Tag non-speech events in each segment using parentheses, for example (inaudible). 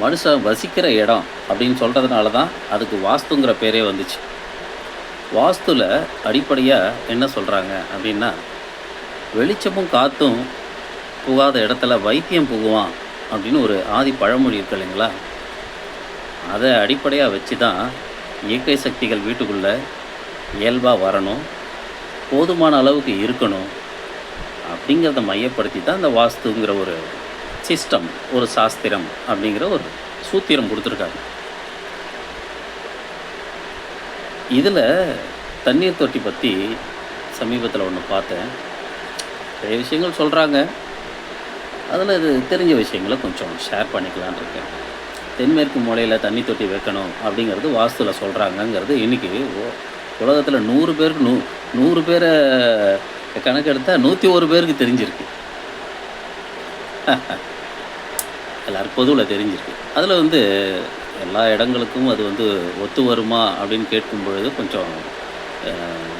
மனுஷன் வசிக்கிற இடம் அப்படின்னு சொல்கிறதுனால தான் அதுக்கு வாஸ்துங்கிற பேரே வந்துச்சு. வாஸ்துவில் அடிப்படையாக என்ன சொல்கிறாங்க அப்படின்னா வெளிச்சமும் காற்றும் புகாத இடத்துல வைத்தியம் புகுவான் அப்படின்னு ஒரு ஆதி பழமொழி இருக்கு இல்லைங்களா? அதை அடிப்படையாக வச்சு தான் இயற்கை சக்திகள் வீட்டுக்குள்ளே இயல்பாக வரணும் போதுமான அளவுக்கு இருக்கணும் அப்படிங்கிறத மையப்படுத்தி தான் இந்த வாஸ்துங்கிற ஒரு சிஸ்டம் ஒரு சாஸ்திரம் அப்படிங்கிற ஒரு சூத்திரம் கொடுத்துருக்காங்க இதில் தண்ணீர் தொட்டி பற்றி சமீபத்தில் ஒன்று பார்த்தேன். நிறைய விஷயங்கள் சொல்கிறாங்க அதில் இது தெரிஞ்ச விஷயங்களை கொஞ்சம் ஷேர் பண்ணிக்கலான்னு இருக்கேன். தென்மேற்கு மூலையில் தண்ணி தொட்டி வைக்கணும் அப்படிங்கிறது வாஸ்துவில் சொல்கிறாங்கங்கிறது இன்றைக்கி உலகத்தில் நூறு பேருக்கு நூ நூறு பேரை கணக்கெடுத்தால் நூற்றி ஒரு பேருக்கு தெரிஞ்சிருக்கு. (laughs) எல்லாருக்கும் பொதுவில் தெரிஞ்சிருக்கு. அதில் வந்து எல்லா இடங்களுக்கும் அது வந்து ஒத்து வருமா அப்படின்னு கேட்கும் பொழுது கொஞ்சம்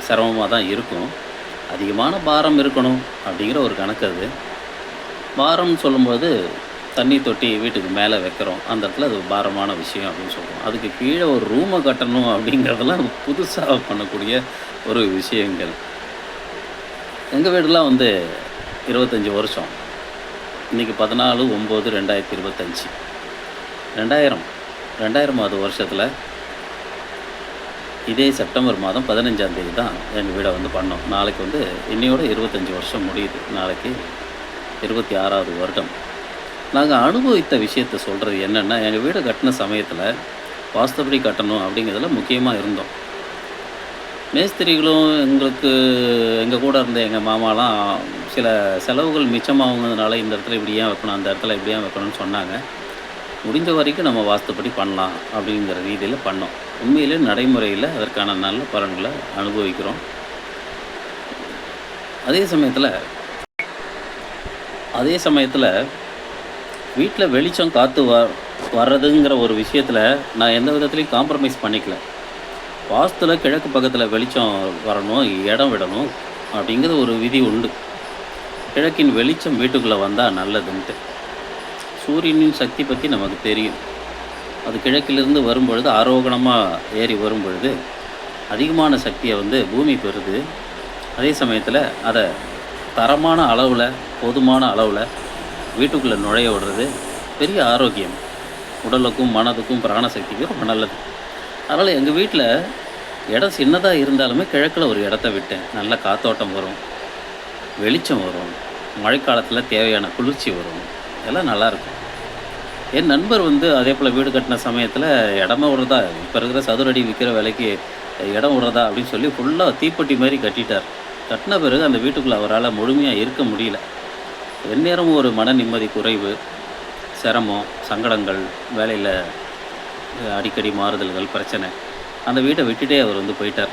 சிரமமாக தான் இருக்கும். அதிகமான பாரம் இருக்கணும் அப்படிங்கிற ஒரு கணக்கு அது. பாரம்னு சொல்லும்போது தண்ணி தொட்டி வீட்டுக்கு மேலே வைக்கிறோம். அந்த இடத்துல அது பாரமான விஷயம் அப்படின்னு சொல்கிறோம் அதுக்கு கீழே ஒரு ரூமை கட்டணும் அப்படிங்கிறதெல்லாம் புதுசாக பண்ணக்கூடிய ஒரு விஷயங்கள். எங்கள் வீடுலாம் வந்து இருபத்தஞ்சி வருஷம். இன்றைக்கி பதினாலு ஒம்பது ரெண்டாயிரத்தி இருபத்தஞ்சி. ரெண்டாயிரம். ரெண்டாயிரமாவது வருஷத்தில். இதே செப்டம்பர் மாதம் பதினஞ்சாம் தேதி தான் எங்கள் வீடை வந்து பண்ணோம். நாளைக்கு வந்து இன்னையோட இருபத்தஞ்சி வருஷம் முடியுது. நாளைக்கு இருபத்தி ஆறாவது வருடம். நாங்கள் அனுபவித்த விஷயத்த சொல்கிறது என்னென்னா எங்கள் வீடை கட்டின சமயத்தில் வாஸ்துபடி கட்டணும் அப்படிங்கிறதுல முக்கியமாக இருந்தோம். மேஸ்திரிகளும் எங்களுக்கு எங்கள் கூட இருந்த எங்கள் மாமாலாம் சில செலவுகள் மிச்சமாகுங்கிறதுனால இந்த இடத்துல இப்படியே வைக்கணும் அந்த இடத்துல இப்படியே வைக்கணும்னு சொன்னாங்க. முடிஞ்ச வரைக்கும் நம்ம வாஸ்துப்படி பண்ணலாம் அப்படிங்கிற ரீதியில் பண்ணோம். உண்மையிலே நடைமுறையில் அதற்கான நல்ல பலன்களை அனுபவிக்கிறோம். அதே சமயத்தில் அதே சமயத்தில் வீட்டில் வெளிச்சம் காற்று வ வர்றதுங்கிற ஒரு விஷயத்தில் நான் எந்த விதத்துலையும் காம்ப்ரமைஸ் பண்ணிக்கல. வாஸ்துல கிழக்கு பக்கத்தில் வெளிச்சம் வரணும் இடம் விடணும் அப்படிங்கிறது ஒரு விதி உண்டு. கிழக்கின் வெளிச்சம் வீட்டுக்குள்ளே வந்தால் நல்லதுன்ட்டு. சூரியனின் சக்தி பற்றி நமக்கு தெரியும். அது கிழக்கிலிருந்து வரும்பொழுது ஆரோகணமாக ஏறி வரும்பொழுது அதிகமான சக்தியை வந்து பூமி பெறுது. அதே சமயத்தில் அதை தரமான அளவில் போதுமான அளவில் வீட்டுக்குள்ளே நுழைய விடுறது பெரிய ஆரோக்கியம். உடலுக்கும் மனதுக்கும் பிராணசக்திக்கும் ரொம்ப நல்லது. அதனால் எங்கள் வீட்டில் இடம் சின்னதாக இருந்தாலுமே கிழக்கில் ஒரு இடத்த விட்டேன். நல்ல காத்தோட்டம் வரும். வெளிச்சம் வரும். மழைக்காலத்தில் தேவையான குளிர்ச்சி வரும். எல்லாம் நல்லாயிருக்கும். என் நண்பர் வந்து அதே போல் வீடு கட்டின சமயத்தில் இடமா விடுறதா இப்போ இருக்கிற சதுரடி விற்கிற விலைக்கு இடம் விடுறதா அப்படின்னு சொல்லி ஃபுல்லாக தீப்பெட்டி மாதிரி கட்டிட்டார். கட்டின பிறகு அந்த வீட்டுக்குள்ளே அவரால் முழுமையாக இருக்க முடியல. எந்நேரமும் ஒரு மன நிம்மதி குறைவு சிரமம் சங்கடங்கள் வேலையில் அடிக்கடி மாறுதல்கள் பிரச்சனை அந்த வீட்டை விட்டுட்டே அவர் வந்து போயிட்டார்.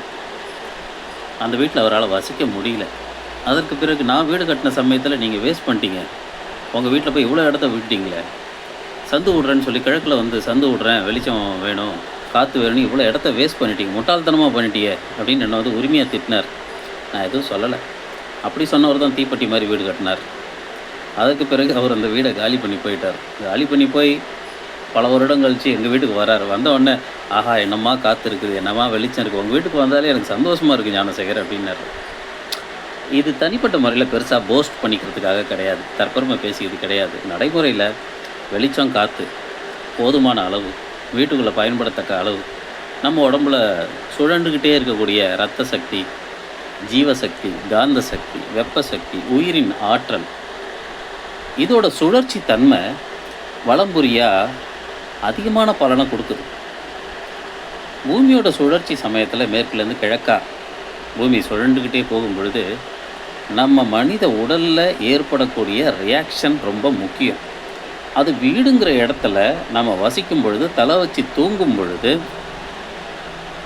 அந்த வீட்டில் அவரால் வசிக்க முடியல. அதற்கு பிறகு நான் வீடு கட்டின சமயத்தில் நீங்கள் வேஸ்ட் பண்ணிட்டீங்க. உங்கள் வீட்டில் போய் இவ்வளோ இடத்த விட்டீங்களே சந்து விட்றேன்னு சொல்லி கிழக்கில் வந்து சந்து விட்றேன் வெளிச்சம் வேணும் காற்று வேணும் இவ்வளோ இடத்த வேஸ்ட் பண்ணிட்டீங்க. முட்டாள்தனமாக பண்ணிட்டீங்க அப்படின்னு என்ன வந்து உரிமையாக திட்டினார். நான் எதுவும் சொல்லலை. அப்படி சொன்னவர் தான் தீப்பெட்டி மாதிரி வீடு கட்டினார். அதுக்கு பிறகு அவர் அந்த வீடை காலி பண்ணி போயிட்டார். காலி பண்ணி போய் பல வருடம் கழிச்சு எங்கள் வீட்டுக்கு வராரு. வந்த உடனே ஆஹா என்னம்மா காற்று இருக்குது என்னம்மா வெளிச்சம் இருக்குது உங்கள் வீட்டுக்கு வந்தாலே எனக்கு சந்தோஷமாக இருக்குது ஞானசேகர் அப்படின்னாரு. இது தனிப்பட்ட முறையில் பெருசாக போஸ்ட் பண்ணிக்கிறதுக்காக கிடையாது. தற்பெருமை பேசியது கிடையாது. நடைமுறையில் வெளிச்சம் காற்று போதுமான அளவு வீட்டுக்குள்ளே பயன்படத்தக்க அளவு நம்ம உடம்புல சுழண்டுக்கிட்டே இருக்கக்கூடிய இரத்த சக்தி ஜீவசக்தி காந்த சக்தி வெப்ப சக்தி உயிரின் ஆற்றல் இதோட சுழற்சி தன்மை வளம்புரியாக அதிகமான பலனை கொடுக்குது. பூமியோட சுழற்சி சமயத்தில் மேற்குலேருந்து கிழக்கா பூமி சுழண்டுக்கிட்டே போகும் பொழுது நம்ம மனித உடலில் ஏற்படக்கூடிய ரியாக்ஷன் ரொம்ப முக்கியம். அது வீடுங்கிற இடத்துல நம்ம வசிக்கும் பொழுது தலை வச்சு தூங்கும் பொழுது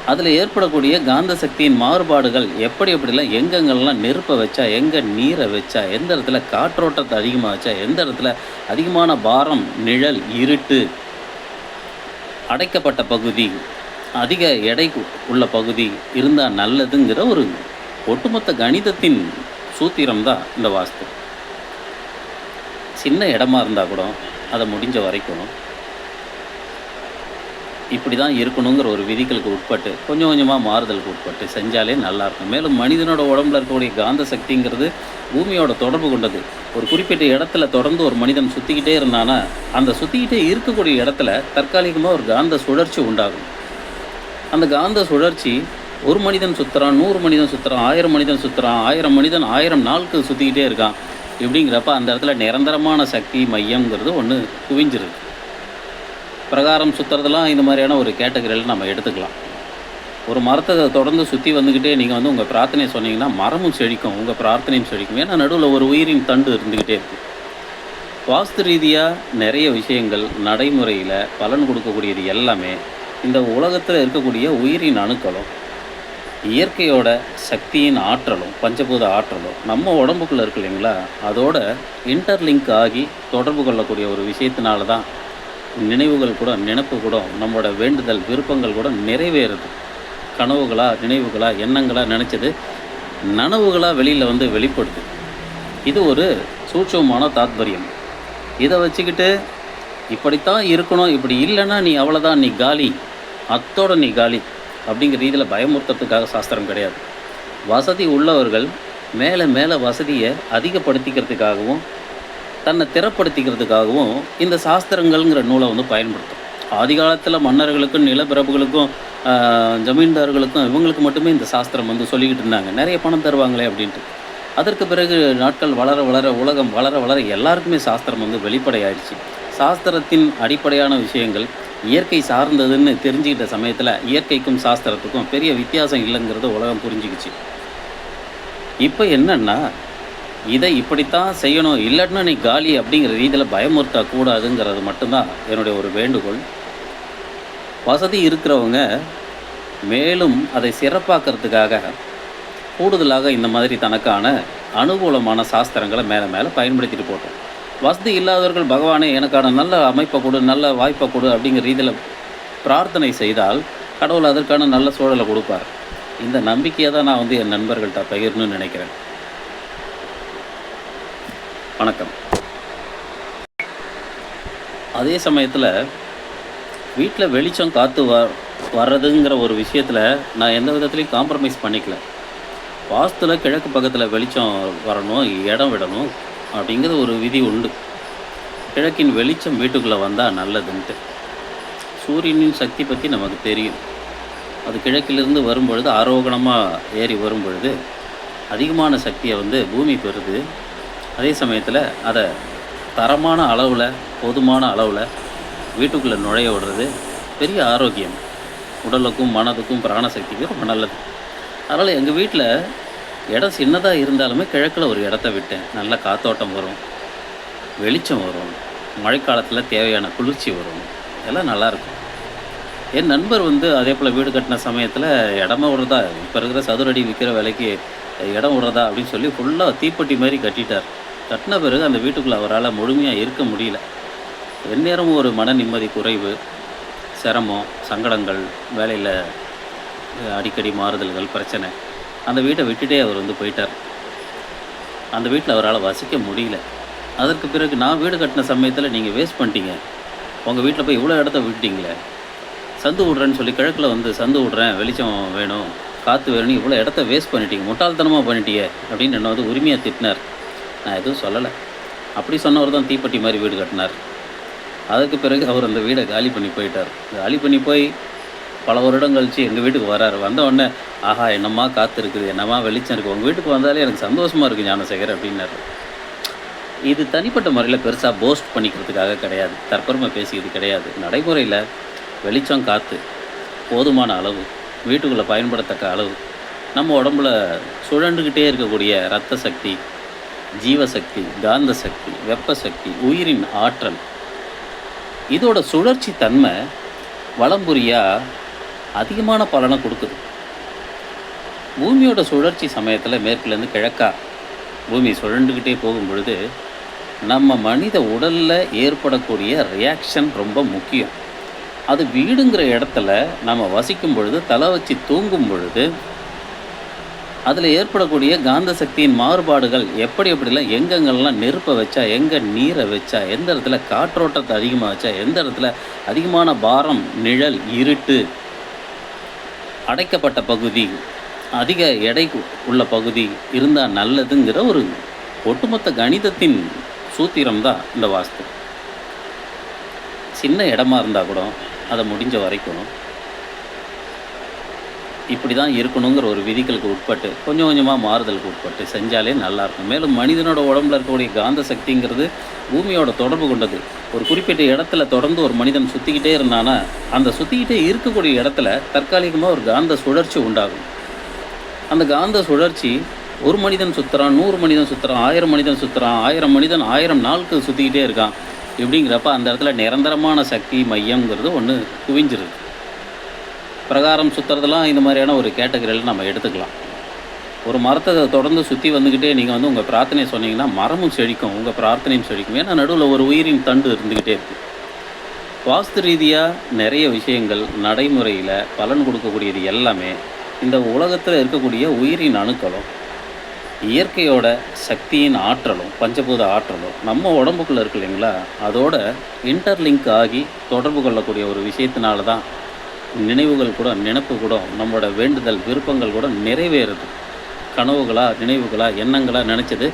அதில் ஏற்படக்கூடிய காந்த சக்தியின் மாறுபாடுகள் எப்படி எப்படிலாம் எங்கெங்கெல்லாம் நெருப்பை வச்சா எங்கே நீரை வச்சா எந்த இடத்துல காற்றோட்டத்தை அதிகமாக வச்சா எந்த இடத்துல அதிகமான பாரம் நிழல் இருட்டு அடைக்கப்பட்ட பகுதி அதிக எடை உள்ள பகுதி இருந்தால் நல்லதுங்கிற ஒரு ஒட்டுமொத்த கணிதத்தின் சூத்திரம் தான் இந்த வாஸ்து. சின்ன இடமா இருந்தால் கூட அதை முடிஞ்ச வரைக்கும் இப்படி தான் இருக்கணுங்கிற ஒரு விதிகளுக்கு உட்பட்டு கொஞ்சம் கொஞ்சமாக மாறுதலுக்கு உட்பட்டு செஞ்சாலே நல்லாயிருக்கும் மேலும் மனிதனோட உடம்புல இருக்கக்கூடிய காந்த சக்திங்கிறது பூமியோட தொடர்பு கொண்டது. ஒரு குறிப்பிட்ட இடத்துல தொடர்ந்து ஒரு மனிதன் சுற்றிக்கிட்டே இருந்தானா அந்த சுற்றிக்கிட்டே இருக்கக்கூடிய இடத்துல தற்காலிகமாக ஒரு காந்த சுழற்சி உண்டாகும். அந்த காந்த சுழற்சி ஒரு மனிதன் சுற்றுறான் நூறு மனிதன் சுற்றுறான் ஆயிரம் மனிதன் சுற்றுறான் ஆயிரம் மனிதன் ஆயிரம் நாளுக்கு சுற்றிக்கிட்டே இருக்கான். இப்படிங்கிறப்ப அந்த இடத்துல நிரந்தரமான சக்தி மையம்ங்கிறது ஒன்று குவிஞ்சிருக்கு பிரகாரம் சுற்றுறதெல்லாம் இந்த மாதிரியான ஒரு கேட்டகரியில் நம்ம எடுத்துக்கலாம். ஒரு மரத்தை தொடர்ந்து சுற்றி வந்துக்கிட்டே நீங்கள் வந்து உங்கள் பிரார்த்தனை சொன்னீங்கன்னா மரமும் செழிக்கும் உங்கள் பிரார்த்தனையும் செழிக்கும். ஏன்னா நடுவில் ஒரு உயிரின் தண்டு இருந்துக்கிட்டே இருக்கும் வாஸ்து ரீதியாக நிறைய விஷயங்கள் நடைமுறையில் பலன் கொடுக்கக்கூடியது எல்லாமே இந்த உலகத்தில் இருக்கக்கூடிய உயிரின் அணுக்களும் இயற்கையோட சக்தியின் ஆற்றலும் பஞ்சபூத ஆற்றலும் நம்ம உடம்புக்குள்ளே இருக்கு இல்லைங்களா? அதோட இன்டர்லிங்க் ஆகி தொடர்பு கொள்ளக்கூடிய ஒரு விஷயத்தினால தான் நினைவுகள் கூட நினப்பு கூட நம்மளோட வேண்டுதல் விருப்பங்கள் கூட நிறைவேறுது. கனவுகளாக நினைவுகளாக எண்ணங்களாக நினச்சது நனவுகளாக வெளியில் வந்து வெளிப்படுது. இது ஒரு சூட்சமான தாத்பரியம். இதை வச்சுக்கிட்டு இப்படித்தான் இருக்கணும் இப்படி இல்லைன்னா நீ அவ்வளோதான் நீ காலி. அத்தோட நீ காலி. அப்படிங்கிற ரீதியில் பயமுறுத்துறதுக்காக சாஸ்திரம் கிடையாது. வசதி உள்ளவர்கள் மேலே மேலே வசதியை அதிகப்படுத்திக்கிறதுக்காகவும் தன்னை திறப்படுத்திக்கிறதுக்காகவும் இந்த சாஸ்திரங்கள்ங்கிற நூலை வந்து பயன்படுத்தும். ஆதி காலத்தில் மன்னர்களுக்கும் நிலப்பிரபுகளுக்கும் ஜமீன்தார்களுக்கும் இவங்களுக்கு மட்டுமே இந்த சாஸ்திரம் வந்து சொல்லிக்கிட்டு இருந்தாங்க. நிறைய பணம் தருவாங்களே அப்படின்ட்டு. அதற்கு பிறகு நாட்கள் வளர வளர உலகம் வளர வளர எல்லாருக்குமே சாஸ்திரம் வந்து வெளிப்படையாயிடுச்சு. சாஸ்திரத்தின் அடிப்படையான விஷயங்கள் இயற்கை சார்ந்ததுன்னு தெரிஞ்சுக்கிட்ட சமயத்தில் இயற்கைக்கும் சாஸ்திரத்துக்கும் பெரிய வித்தியாசம் இல்லைங்கிறத உலகம் புரிஞ்சுக்கிச்சு. இப்போ என்னென்னா இதை இப்படித்தான் செய்யணும் இல்லைன்னா நீ காலி அப்படிங்கிற ரீதியில் பயமுறுத்தக்கூடாதுங்கிறது மட்டும்தான் என்னுடைய ஒரு வேண்டுகோள். வசதி இருக்கிறவங்க மேலும் அதை சிறப்பாக்கிறதுக்காக கூடுதலாக இந்த மாதிரி தனக்கான அனுகூலமான சாஸ்திரங்களை மேலே மேலே பயன்படுத்திட்டு போட்டோம் வசதி இல்லாதவர்கள் பகவானே எனக்கான நல்ல அமைப்பை கொடு நல்ல வாய்ப்பை கொடு அப்படிங்கிற ரீதியில் பிரார்த்தனை செய்தால் கடவுள் அதற்கான நல்ல சூழலை கொடுப்பார். இந்த நம்பிக்கையை தான் நான் வந்து என் நண்பர்கள்ட்ட பகிரணும்னு நினைக்கிறேன். வணக்கம். அதே சமயத்தில் வீட்டில் வெளிச்சம் காற்று வ வர்றதுங்கிற ஒரு விஷயத்தில் நான் எந்த விதத்துலையும் காம்ப்ரமைஸ் பண்ணிக்கல. வாஸ்துல கிழக்கு பக்கத்தில் வெளிச்சம் வரணும் இடம் விடணும். அப்படிங்கிறது ஒரு விதி உண்டு. கிழக்கின் வெளிச்சம் வீட்டுக்குள்ளே வந்தால் நல்லதுன்ட்டு. சூரியனின் சக்தி பற்றி நமக்கு தெரியும். அது கிழக்கிலிருந்து வரும்பொழுது ஆரோகணமாக ஏறி வரும்பொழுது அதிகமான சக்தியை வந்து பூமி பெறுது. அதே சமயத்தில் அதை தரமான அளவில் போதுமான அளவில் வீட்டுக்குள்ளே நுழைய விடுறது பெரிய ஆரோக்கியம். உடலுக்கும் மனதுக்கும் பிராணசக்திக்கும் ரொம்ப நல்லது. அதனால் எங்கள் வீட்டில் இடம் சின்னதாக இருந்தாலுமே கிழக்கில் ஒரு இடத்த விட்டேன். நல்ல காத்தோட்டம் வரும். வெளிச்சம் வரும். மழைக்காலத்தில் தேவையான குளிர்ச்சி வரும். இதெல்லாம் நல்லாயிருக்கும் என் நண்பர் வந்து அதே போல் வீடு கட்டின சமயத்தில் இடமா விடுறதா இப்போ இருக்கிற சதுரடி விற்கிற விலைக்கு இடம் விடுறதா அப்படின்னு சொல்லி ஃபுல்லாக தீப்பெட்டி மாதிரி கட்டிட்டார். கட்டின பிறகு அந்த வீட்டுக்குள்ளே அவரால் முழுமையாக இருக்க முடியல. எந்நேரமும் ஒரு மன நிம்மதி குறைவு சிரமம் சங்கடங்கள் வேலையில் அடிக்கடி மாறுதல்கள் பிரச்சனை. அந்த வீட்டை விட்டுட்டே அவர் வந்து போயிட்டார். அந்த வீட்டில் அவரால் வசிக்க முடியல. அதற்கு பிறகு நான் வீடு கட்டின சமயத்தில் நீங்கள் வேஸ்ட் பண்ணிட்டீங்க. உங்கள் வீட்டில் போய் இவ்வளோ இடத்த விட்டீங்களே சந்து விட்றேன்னு சொல்லி கிழக்கில் வந்து சந்து விட்றேன் வெளிச்சம் வேணும் காற்று வேணும் இவ்வளோ இடத்த வேஸ்ட் பண்ணிட்டீங்க. முட்டாள்தனமாக பண்ணிட்டீங்க அப்படின்னு என்னை வந்து உரிமையாக திட்டினார். நான் எதுவும் சொல்லலை. அப்படி சொன்னவர் தான் தீப்பெட்டி மாதிரி வீடு கட்டினார். அதுக்கு பிறகு அவர் அந்த வீடை காலி பண்ணி போயிட்டார். காலி பண்ணி போய் பல வருடம் கழித்து எங்கள் வீட்டுக்கு வராரு. வந்த உடனே ஆஹா என்னம்மா காற்று இருக்குது என்னம்மா வெளிச்சம் இருக்குது உங்கள் வீட்டுக்கு வந்தாலே எனக்கு சந்தோஷமாக இருக்குது ஞானசேகர் அப்படின்னாரு. இது தனிப்பட்ட முறையில் பெருசாக போஸ்ட் பண்ணிக்கிறதுக்காக கிடையாது. தற்பெருமை பேசிக்கிறது கிடையாது. நடைமுறையில் வெளிச்சம் காற்று போதுமான அளவு வீட்டுக்குள்ளே பயன்படத்தக்க அளவு நம்ம உடம்புல சுழண்டுக்கிட்டே இருக்கக்கூடிய இரத்த சக்தி ஜீவசக்தி காந்த சக்தி வெப்ப சக்தி உயிரின் ஆற்றல் இதோட சுழற்சி தன்மை வளம்புரியாக அதிகமான பலனை கொடுக்குது. பூமியோட சுழற்சி சமயத்தில் மேற்குலேருந்து கிழக்கா பூமி சுழண்டுக்கிட்டே போகும் பொழுது நம்ம மனித உடலில் ஏற்படக்கூடிய ரியாக்ஷன் ரொம்ப முக்கியம். அது வீடுங்கிற இடத்துல நம்ம வசிக்கும் பொழுது தலை வச்சு தூங்கும் பொழுது அதில் ஏற்படக்கூடிய காந்த சக்தியின் மாறுபாடுகள் எப்படி எப்படிலாம் எங்கெங்கெல்லாம் நெருப்பை வச்சா எங்கே நீரை வச்சா எந்த இடத்துல காற்றோட்டத்தை அதிகமாக வச்சா எந்த இடத்துல அதிகமான பாரம் நிழல் இருட்டு அடைக்கப்பட்ட பகுதி அதிக எடை உள்ள பகுதி இருந்தால் நல்லதுங்கிற ஒரு ஒட்டுமொத்த கணிதத்தின் சூத்திரம் தான் இந்த வாஸ்து. சின்ன இடமா இருந்தால் கூட அதை முடிஞ்ச வரைக்கும் இப்படி தான் இருக்கணுங்கிற ஒரு விதிகளுக்கு உட்பட்டு கொஞ்சம் கொஞ்சமாக மாறுதலுக்கு உட்பட்டு செஞ்சாலே நல்லாயிருக்கும் மேலும் மனிதனோட உடம்புல இருக்கக்கூடிய காந்த சக்திங்கிறது பூமியோட தொடர்பு கொண்டது. ஒரு குறிப்பிட்ட இடத்துல தொடர்ந்து ஒரு மனிதன் சுற்றிக்கிட்டே இருந்தானா அந்த சுற்றிக்கிட்டே இருக்கக்கூடிய இடத்துல தற்காலிகமாக ஒரு காந்த சுழற்சி உண்டாகும். அந்த காந்த சுழற்சி ஒரு மனிதன் சுற்றுறான் நூறு மனிதன் சுற்றுறான் ஆயிரம் மனிதன் சுற்றுறான் ஆயிரம் மனிதன் ஆயிரம் நாளுக்கு சுற்றிக்கிட்டே இருக்கான். இப்படிங்கிறப்ப அந்த இடத்துல நிரந்தரமான சக்தி மையங்கிறது ஒன்று குவிஞ்சிருது. பிரகாரம் சுற்றுறதுலாம் இந்த மாதிரியான ஒரு கேட்டகரியில் நம்ம எடுத்துக்கலாம். ஒரு மரத்தை தொடர்ந்து சுற்றி வந்துக்கிட்டே நீங்கள் வந்து உங்கள் பிரார்த்தனையை சொன்னீங்கன்னா மரமும் செழிக்கும் உங்கள் பிரார்த்தனையும் செழிக்கும். ஏன்னா நடுவில் ஒரு உயிரின் தண்டு இருந்துக்கிட்டே இருக்குது வாஸ்து ரீதியாக நிறைய விஷயங்கள் நடைமுறையில் பலன் கொடுக்கக்கூடியது எல்லாமே இந்த உலகத்தில் இருக்கக்கூடிய உயிரின் அணுக்களும் இயற்கையோட சக்தியின் ஆற்றலும் பஞ்சபூத ஆற்றலும் நம்ம உடம்புக்குள்ளே இருக்கு இல்லைங்களா? அதோட இன்டர்லிங்க் ஆகி தொடர்பு கொள்ளக்கூடிய ஒரு விஷயத்தினால தான் நினைவுகள் கூட நினப்பு கூட நம்மளோட வேண்டுதல் விருப்பங்கள் கூட நிறைவேறுது. கனவுகளாக நினைவுகளாக எண்ணங்களாக நினச்சது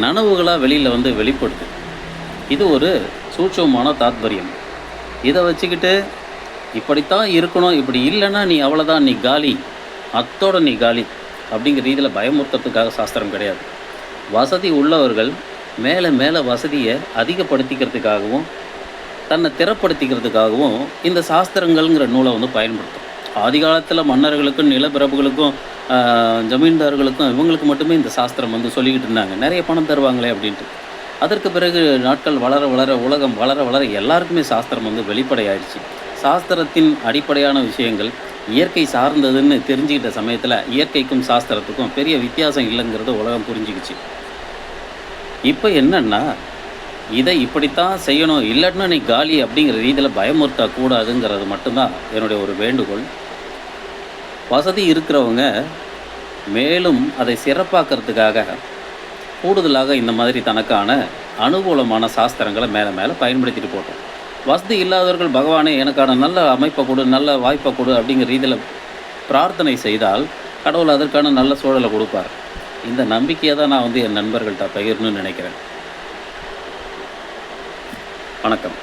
நனவுகளாக வெளியில் வந்து வெளிப்படுது. இது ஒரு சூட்சமான தாத்பரியம். இதை வச்சுக்கிட்டு இப்படித்தான் இருக்கணும் இப்படி இல்லைன்னா நீ அவ்வளோதான் நீ காலி அத்தோட நீ காலி அப்படிங்கிற ரீதியில் பயமுறுத்துறதுக்காக சாஸ்திரம் கிடையாது. வசதி உள்ளவர்கள் மேலே மேலே வசதியை அதிகப்படுத்திக்கிறதுக்காகவும் தன்னை திறப்படுத்திக்கிறதுக்காகவும் இந்த சாஸ்திரங்கள்ங்கிற நூலை வந்து பயன்படுத்தும். ஆதி காலத்தில் மன்னர்களுக்கும் நிலப்பிரபுகளுக்கும் ஜமீன்தார்களுக்கும் இவங்களுக்கு மட்டுமே இந்த சாஸ்திரம் வந்து சொல்லிக்கிட்டு இருந்தாங்க. நிறைய பணம் தருவாங்களே அப்படின்ட்டு. அதற்கு பிறகு நாட்கள் வளர வளர உலகம் வளர வளர எல்லாருக்குமே சாஸ்திரம் வந்து வெளிப்படையாயிடுச்சு. சாஸ்திரத்தின் அடிப்படையான விஷயங்கள் இயற்கை சார்ந்ததுன்னு தெரிஞ்சுக்கிட்ட சமயத்தில் இயற்கைக்கும் சாஸ்திரத்துக்கும் பெரிய வித்தியாசம் இல்லைங்கிறத உலகம் புரிஞ்சுக்கிச்சு. இப்போ என்னன்னா இதை இப்படித்தான் செய்யணும் இல்லைன்னா நீ காலி அப்படிங்கிற ரீதியில் பயமுறுத்தக்கூடாதுங்கிறது மட்டும்தான் என்னுடைய ஒரு வேண்டுகோள். வசதி இருக்கிறவங்க மேலும் அதை சிறப்பாக்கிறதுக்காக கூடுதலாக இந்த மாதிரி தனக்கான அனுகூலமான சாஸ்திரங்களை மேலே மேலே பயன்படுத்திட்டு போட்டோம் வசதி இல்லாதவர்கள் பகவானே எனக்கான நல்ல அமைப்பை கொடு நல்ல வாய்ப்பை கொடு அப்படிங்கிற ரீதியில் பிரார்த்தனை செய்தால் கடவுள் அதற்கான நல்ல சூழலை கொடுப்பார். இந்த நம்பிக்கையை தான் நான் வந்து என் நண்பர்கள்ட்ட பகிரணும்னு நினைக்கிறேன். வணக்கம்.